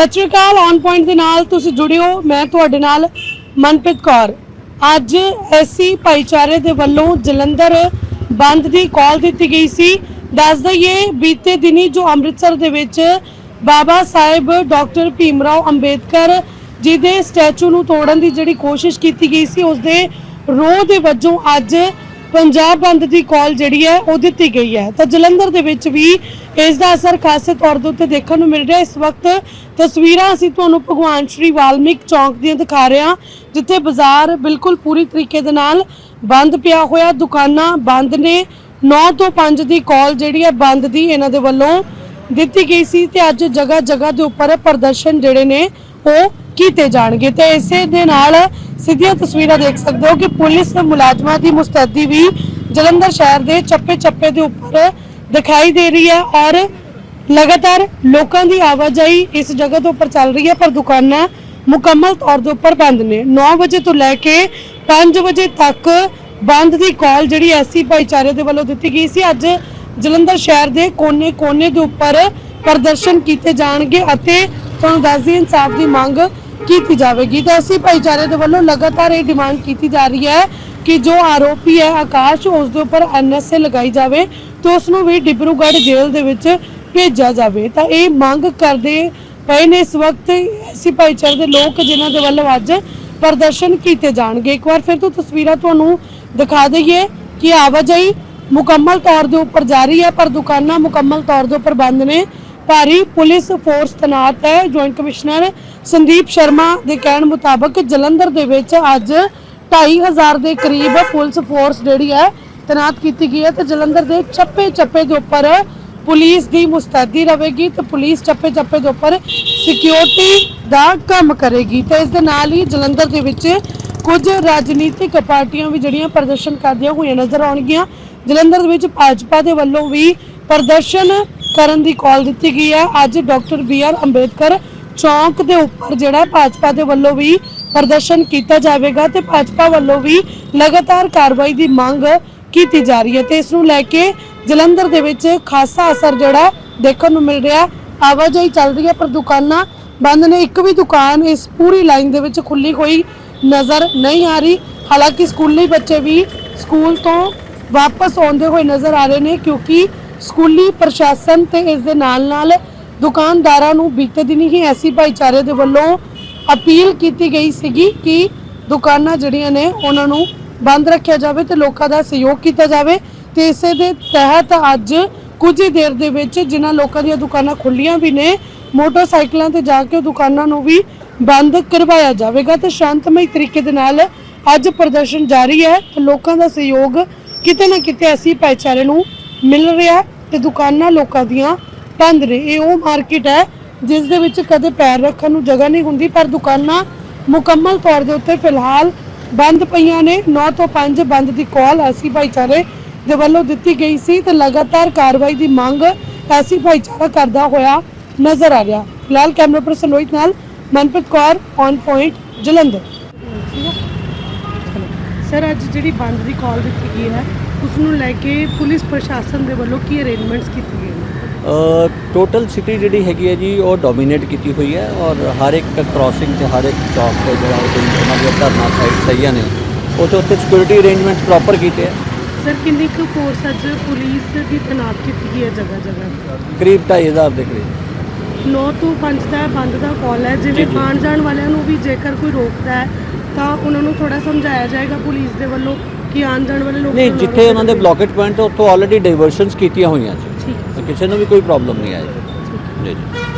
ਸਤਿ ਸ਼੍ਰੀ ਅਕਾਲ on point ਦੇ ਨਾਲ ਤੁਸੀਂ ਜੁੜਿਓ ਮੈਂ ਤੁਹਾਡੇ ਨਾਲ ਮਨਪ੍ਰੀਤ ਕੌਰ। ਅੱਜ ਐਸੀ ਭਾਈਚਾਰੇ ਦੇ ਵੱਲੋਂ ਜਲੰਧਰ ਬੰਦ ਦੀ ਕਾਲ ਦਿੱਤੀ ਗਈ ਸੀ। ਦੱਸ ਦਈਏ, ਬੀਤੇ ਦਿਨੀ ਜੋ ਅੰਮ੍ਰਿਤਸਰ ਦੇ ਵਿੱਚ ਬਾਬਾ ਸਾਹਿਬ ਡਾਕਟਰ ਭੀਮਰਾਓ ਅੰਬੇਦਕਰ ਜੀ ਦੇ ਸਟੈਚੂ ਨੂੰ ਤੋੜਨ ਦੀ ਜਿਹੜੀ ਕੋਸ਼ਿਸ਼ ਕੀਤੀ ਗਈ ਸੀ ਉਸ ਦੇ ਰੋਹ ਦੇ ਵਜੋਂ ਅੱਜ ਪੰਜਾਬ ਬੰਦ ਦੀ ਕਾਲ ਜਿਹੜੀ ਹੈ ਉਹ ਦਿੱਤੀ ਗਈ ਹੈ। ਤਾਂ ਜਲੰਧਰ ਦੇ ਵਿੱਚ ਵੀ ਇਸ ਦਾ ਅਸਰ ਖਾਸੇ ਤੌਰ ਦੇ ਉੱਤੇ ਦੇਖਣ ਨੂੰ ਮਿਲ ਰਿਹਾ ਇਸ ਵਕਤ ਤਸਵੀਰਾਂ ਅਸੀਂ ਤੁਹਾਨੂੰ ਭਗਵਾਨ ਸ਼੍ਰੀ ਵਾਲਮੀਕ ਚੌਂਕ ਦੀਆਂ ਦਿਖਾ ਰਹੇ ਹਾਂ, ਜਿੱਥੇ ਬਾਜ਼ਾਰ ਬਿਲਕੁਲ ਪੂਰੀ ਤਰੀਕੇ ਦੇ ਨਾਲ ਬੰਦ ਪਿਆ ਹੋਇਆ। ਦੁਕਾਨਾਂ ਬੰਦ ਨੇ। 9 ਤੋਂ 5 ਦੀ ਕਾਲ ਜਿਹੜੀ ਹੈ ਬੰਦ ਦੀ ਇਹਨਾਂ ਦੇ ਵੱਲੋਂ ਦਿੱਤੀ ਗਈ ਸੀ ਤੇ ਅੱਜ ਜਗ੍ਹਾ ਜਗ੍ਹਾ ਦੇ ਉੱਪਰ ਪ੍ਰਦਰਸ਼ਨ ਜਿਹੜੇ ਨੇ ਉਹ ਕੀਤੇ ਜਾਣਗੇ ਤੇ ਇਸੇ ਦੇ ਨਾਲ ਸਿੱਧੀਆਂ ਤਸਵੀਰਾਂ ਦੇਖ ਸਕਦੇ ਹੋ ਕਿ ਪੁਲਿਸ ਮੁਲਾਜ਼ਮਾਂ ਦੀ ਮੁਸਤੈਦੀ ਵੀ ਜਲੰਧਰ ਸ਼ਹਿਰ ਦੇ ਚੱਪੇ ਚੱਪੇ ਦੇ ਉੱਪਰ ਦਿਖਾਈ ਦੇ ਰਹੀ ਹੈ ਔਰ ਲਗਾਤਾਰ ਲੋਕਾਂ ਦੀ ਆਵਾਜਾਈ ਇਸ ਜਗ੍ਹਾ ਤੋਂ ਉੱਪਰ ਚੱਲ ਰਹੀ ਹੈ, ਪਰ ਦੁਕਾਨਾਂ ਮੁਕੰਮਲ ਤੌਰ ਦੇ ਉੱਪਰ ਬੰਦ ਨੇ। 9 ਵਜੇ ਤੋਂ ਲੈ ਕੇ 5 ਵਜੇ ਤੱਕ ਬੰਦ ਦੀ ਕਾਲ ਜਿਹੜੀ ਐਸੀ ਭਾਈਚਾਰੇ ਦੇ ਵੱਲੋਂ ਦਿੱਤੀ ਗਈ ਸੀ। ਅੱਜ ਜਲੰਧਰ ਸ਼ਹਿਰ ਦੇ ਕੋਨੇ-ਕੋਨੇ ਦੇ ਉੱਪਰ ਪ੍ਰਦਰਸ਼ਨ ਕੀਤੇ ਜਾਣਗੇ ਅਤੇ ਤੁਹਾਨੂੰ ਦੱਸ ਦਈਏ, ਇਨਸਾਫ ਦੀ ਮੰਗ ਕੀਤੀ ਜਾਵੇਗੀ ਤਾਂ ਅਸੀਂ ਭਾਈਚਾਰੇ ਦੇ ਵੱਲੋਂ ਲਗਾਤਾਰ ਇਹ ਡਿਮਾਂਡ ਕੀਤੀ ਜਾ ਰਹੀ ਹੈ ਕਿ ਜੋ ਆਰੋਪੀ ਹੈ ਆਕਾਸ਼, ਉਸ ਦੇ ਉੱਪਰ ਐਨਐਸਏ ਲਗਾਈ ਜਾਵੇ ਤੇ ਉਸ ਨੂੰ ਵੀ ਡਿਬਰੂਗੜ੍ਹ ਜੇਲ੍ਹ ਦੇ ਵਿੱਚ ਭੇਜਿਆ ਜਾਵੇ। ਤਾਂ ਇਹ ਮੰਗ ਕਰਦੇ ਪਏ ਨੇ ਇਸ ਵਕਤ ਐਸੀ ਭਾਈਚਾਰੇ ਦੇ ਲੋਕ ਜਿਨ੍ਹਾਂ ਦੇ ਵੱਲੋਂ ਅੱਜ ਪ੍ਰਦਰਸ਼ਨ ਕੀਤੇ ਜਾਣਗੇ। ਇੱਕ ਵਾਰ ਫਿਰ ਤੋਂ ਤਸਵੀਰਾਂ ਤੁਹਾਨੂੰ ਦਿਖਾ ਦਈਏ ਕਿ ਆਵਾਜਾਈ ਮੁਕੰਮਲ ਤੌਰ ਦੇ ਉੱਪਰ ਜਾਰੀ ਹੈ, ਪਰ ਦੁਕਾਨਾਂ ਮੁਕੰਮਲ ਤੌਰ ਦੇ ਉੱਪਰ ਬੰਦ ਨੇ। ਭਾਰੀ ਪੁਲਿਸ ਫੋਰਸ ਤੈਨਾਤ ਹੈ। ਜੁਆਇੰਟ ਕਮਿਸ਼ਨਰ ਸੰਦੀਪ ਸ਼ਰਮਾ ਦੇ ਕਹਿਣ ਮੁਤਾਬਕ ਜਲੰਧਰ ਦੇ ਵਿੱਚ ਅੱਜ 2500 ਦੇ ਕਰੀਬ ਪੁਲਿਸ ਫੋਰਸ ਜਿਹੜੀ ਹੈ ਤੈਨਾਤ ਕੀਤੀ ਗਈ ਹੈ ਤੇ ਜਲੰਧਰ ਦੇ ਚੱਪੇ ਚੱਪੇ ਦੇ ਉੱਪਰ ਪੁਲਿਸ ਦੀ ਮੁਸਤੈਦੀ ਰਹੇਗੀ ਤੇ ਪੁਲਿਸ ਚੱਪੇ ਚੱਪੇ ਦੇ ਉੱਪਰ ਸਿਕਿਉਰਿਟੀ ਦਾ ਕੰਮ ਕਰੇਗੀ। ਤੇ ਇਸ ਦੇ ਨਾਲ ਹੀ ਜਲੰਧਰ ਦੇ ਵਿੱਚ ਕੁਝ ਰਾਜਨੀਤਿਕ ਪਾਰਟੀਆਂ ਵੀ ਜਿਹੜੀਆਂ ਪ੍ਰਦਰਸ਼ਨ ਕਰਦੀਆਂ ਹੋਈਆਂ ਨਜ਼ਰ ਆਉਣਗੀਆਂ। ਜਲੰਧਰ ਦੇ ਵਿੱਚ ਭਾਜਪਾ ਦੇ ਵੱਲੋਂ ਵੀ ਪ੍ਰਦਰਸ਼ਨ ਕਰਨ ਦੀ ਕਾਲ ਦਿੱਤੀ ਗਈ ਹੈ। ਅੱਜ ਡਾਕਟਰ ਬੀ ਆਰ ਅੰਬੇਦਕਰ ਚੌਂਕ ਦੇ ਉੱਪਰ ਜਿਹੜਾ ਭਾਜਪਾ ਦੇ ਵੱਲੋਂ ਵੀ ਪ੍ਰਦਰਸ਼ਨ ਕੀਤਾ ਜਾਵੇਗਾ ਤੇ ਭਾਜਪਾ ਵੱਲੋਂ ਵੀ ਲਗਾਤਾਰ ਕਾਰਵਾਈ ਦੀ ਮੰਗ ਕੀਤੀ ਜਾ ਰਹੀ ਹੈ ਤੇ ਇਸ ਨੂੰ ਲੈ ਕੇ ਜਲੰਧਰ ਦੇ ਵਿੱਚ ਖਾਸਾ ਅਸਰ ਜਿਹੜਾ ਦੇਖਣ ਨੂੰ ਮਿਲ ਰਿਹਾ ਆਵਾਜਾਈ ਚੱਲ ਰਹੀ ਹੈ ਪਰ ਦੁਕਾਨਾਂ ਬੰਦ ਨੇ। ਇੱਕ ਵੀ ਦੁਕਾਨ ਇਸ ਪੂਰੀ ਲਾਈਨ ਦੇ ਵਿੱਚ ਖੁੱਲੀ ਹੋਈ ਨਜ਼ਰ ਨਹੀਂ ਆ ਰਹੀ। ਹਾਲਾਂਕਿ ਸਕੂਲੀ ਬੱਚੇ ਵੀ ਸਕੂਲ ਤੋਂ ਵਾਪਸ ਆਉਂਦੇ ਹੋਏ ਨਜ਼ਰ ਆ ਰਹੇ ਨੇ ਕਿਉਂਕਿ ਸਕੂਲੀ ਪ੍ਰਸ਼ਾਸਨ ਤੇ ਇਸ ਦੇ ਨਾਲ ਨਾਲ ਦੁਕਾਨਦਾਰਾਂ ਨੂੰ ਬੀਤੇ ਦਿਨ ਹੀ ਐਸੀ ਭਾਈਚਾਰੇ ਦੇ ਵੱਲੋਂ ਅਪੀਲ ਕੀਤੀ ਗਈ ਸੀਗੀ ਕਿ ਦੁਕਾਨਾਂ ਜਿਹੜੀਆਂ ਨੇ ਉਹਨਾਂ ਨੂੰ ਬੰਦ ਰੱਖਿਆ ਜਾਵੇ ਤੇ ਲੋਕਾਂ ਦਾ ਸਹਿਯੋਗ ਕੀਤਾ ਜਾਵੇ ਤੇ ਇਸੇ ਦੇ ਤਹਿਤ ਅੱਜ ਕੁਝ ਹੀ ਦੇਰ ਦੇ ਵਿੱਚ ਜਿਨ੍ਹਾਂ ਲੋਕਾਂ ਦੀਆਂ ਦੁਕਾਨਾਂ ਖੁੱਲੀਆਂ ਵੀ ਨੇ, ਮੋਟਰਸਾਈਕਲਾਂ ਤੇ ਜਾ ਕੇ ਉਹ ਦੁਕਾਨਾਂ ਨੂੰ ਵੀ ਬੰਦ ਕਰਵਾਇਆ ਜਾਵੇਗਾ ਤੇ ਸ਼ਾਂਤਮਈ ਤਰੀਕੇ ਦੇ ਨਾਲ ਅੱਜ ਪ੍ਰਦਰਸ਼ਨ ਜਾਰੀ ਹੈ ਤੇ ਲੋਕਾਂ ਦਾ ਸਹਿਯੋਗ ਕਿਤੇ ਨਾ ਕਿਤੇ ਐਸੀ ਭਾਈਚਾਰੇ ਨੂੰ ਮਿਲ ਰਿਹਾ ਤੇ ਦੁਕਾਨਾਂ ਲੋਕਾਂ ਦੀਆਂ ਬੰਦ ਨੇ। ਇਹ ਉਹ ਮਾਰਕੀਟ ਹੈ ਜਿਸ ਦੇ ਵਿੱਚ ਕਦੇ ਪੈਰ ਰੱਖਣ ਨੂੰ ਜਗ੍ਹਾ ਨਹੀਂ ਹੁੰਦੀ, ਪਰ ਦੁਕਾਨਾਂ ਮੁਕੰਮਲ ਤੌਰ ਦੇ ਉੱਤੇ ਫਿਲਹਾਲ ਬੰਦ ਪਈਆਂ ਨੇ। 9 ਤੋਂ 5 ਬੰਦ ਦੀ ਕਾਲ ਐਸੀ ਭਾਈਚਾਰੇ ਦੇ ਵੱਲੋਂ ਦਿੱਤੀ ਗਈ ਸੀ ਤੇ ਲਗਾਤਾਰ ਕਾਰਵਾਈ ਦੀ ਮੰਗ ਐਸੀ ਭਾਈਚਾਰਾ ਕਰਦਾ ਹੋਇਆ ਨਜ਼ਰ ਆ ਰਿਹਾ। ਫਿਲਹਾਲ ਕੈਮਰਾ ਪਰਸਨ ਰੋਹਿਤ ਨਾਲ Manpreet Kaur on point Jalandhar. Sir, ਅੱਜ ਜਿਹੜੀ ਬੰਦ ਦੀ ਕਾਲ ਦਿੱਤੀ ਗਈ ਹੈ ਉਸ ਨੂੰ ਲੈ ਕੇ ਪੁਲਿਸ ਪ੍ਰਸ਼ਾਸਨ ਦੇ ਵੱਲੋਂ ਕੀ ਅਰੇਂਜਮੈਂਟਸ ਕੀਤੇ ਗਏ ਨੇ ਟੋਟਲ ਸਿਟੀ ਜਿਹੜੀ ਹੈਗੀ ਹੈ ਜੀ ਉਹ ਡੋਮੀਨੇਟ ਕੀਤੀ ਹੋਈ ਹੈ ਔਰ ਹਰ ਇੱਕ ਕ੍ਰਾਸਿੰਗ ਤੇ ਹਰ ਇੱਕ ਚੌਕ ਤੇ ਜਿਹੜਾ ਉਹ ਉਹਨਾਂ ਦੀਆਂ ਧਰਨਾ ਸਾਈਟ ਸਹੀਆਂ ਨੇ ਉਹ ਤੇ ਉੱਤੇ ਸਿਕਿਉਰਿਟੀ ਅਰੇਂਜਮੈਂਟਸ ਪ੍ਰੋਪਰ ਕੀਤੇ ਹੈ ਸਰ ਕਿੰਨੀ ਕੁ ਫੋਰਸ ਅੱਜ ਪੁਲਿਸ ਦੀ ਤੈਨਾਤ ਕੀਤੀ ਗਈ ਹੈ ਜਗ੍ਹਾ ਜਗ੍ਹਾ ਕਰੀਬ 2500 ਦੇ ਕਰੀਬ 9 ਤੋਂ 5 ਦਾ ਬੰਦ ਦਾ ਕਾਲ ਹੈ ਜਿਵੇਂ। ਆਉਣ ਜਾਣ ਵਾਲਿਆਂ ਨੂੰ ਵੀ ਜੇਕਰ ਕੋਈ ਰੋਕਦਾ ਹੈ ਤਾਂ ਉਹਨਾਂ ਨੂੰ ਥੋੜਾ ਸਮਝਾਇਆ ਜਾਏਗਾ ਪੁਲਿਸ ਦੇ ਵੱਲੋਂ। ਕਿ ਆਉਣ ਜਾਣ ਵਾਲੇ ਲੋਕਾਂ ਨਹੀਂ ਜਿੱਥੇ ਉਹਨਾਂ ਦੇ ਬਲੌਕੇਟ ਪੁਆਇੰਟ ਉੱਥੋਂ ਆਲਰੇਡੀ ਡਾਈਵਰਸ਼ਨਸ ਕੀਤੀਆਂ ਹੋਈਆਂ ਸੀ ਕਿਸੇ ਨੂੰ ਵੀ ਕੋਈ ਪ੍ਰੋਬਲਮ ਨਹੀਂ ਆਏਗੀ। ਜੀ ਜੀ।